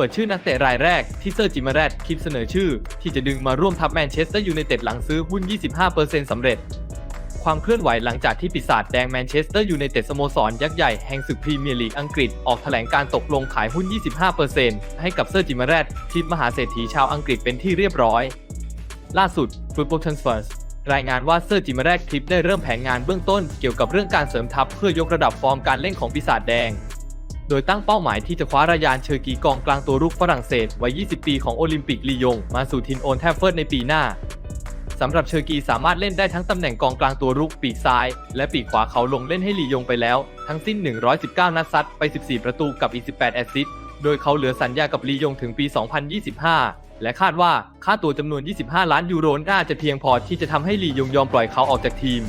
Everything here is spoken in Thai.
ปิดชื่อนักเตะรายแรกที่เซอร์จิมาแรดคิดเสนอชื่อ ที่จะดึงมาร่วมทัพแมนเชสเตอร์ยูไนเต็ดหลังซื้อหุ้น 25%สำเร็จ ความเคลื่อนไหวหลังจากที่ปีศาจแดงแมนเชสเตอร์ยูไนเต็ดสโมสรยักษ์ใหญ่แห่งศึกพรีเมียร์ลีกอังกฤษออกแถลงการตกลงขายหุ้น 25%ให้กับเซอร์จิมาแรดทิพมหาเศรษฐีชาวอังกฤษเป็นที่เรียบร้อย ล่าสุด Football Transfers รายงานว่าเซอร์จิมาแรดคลิปได้เริ่มแผนงานเบื้องต้นเกี่ยวกับเรื่องการเสริมทัพเพื่อยกระดับฟอร์มการเล่นของปีศาจแดง โดยตั้งเป้าหมายที่จะคว้ารายานเชอร์กีกองกลางตัวรุกฝรั่งเศสวัย 20 ปีของโอลิมปิกลียง มาสู่ทินโอนแทฟเฟิร์ดในปีหน้าสำหรับเชอร์กีสามารถเล่นได้ทั้งตำแหน่งกองกลางตัวรุกปีกซ้าย และปีกขวาเขาลงเล่นให้ลียงไปแล้ว ทั้งสิ้น 119 นัดซัดไป 14 ประตูกับอีก 18 แอสซิสต์โดยเขาเหลือสัญญากับลียงถึงปี 2025 และคาดว่าค่าตัวจำนวน 25 ล้านยูโรน่าจะเพียงพอที่จะทำให้ลียงยอมปล่อยเขาออกจากทีม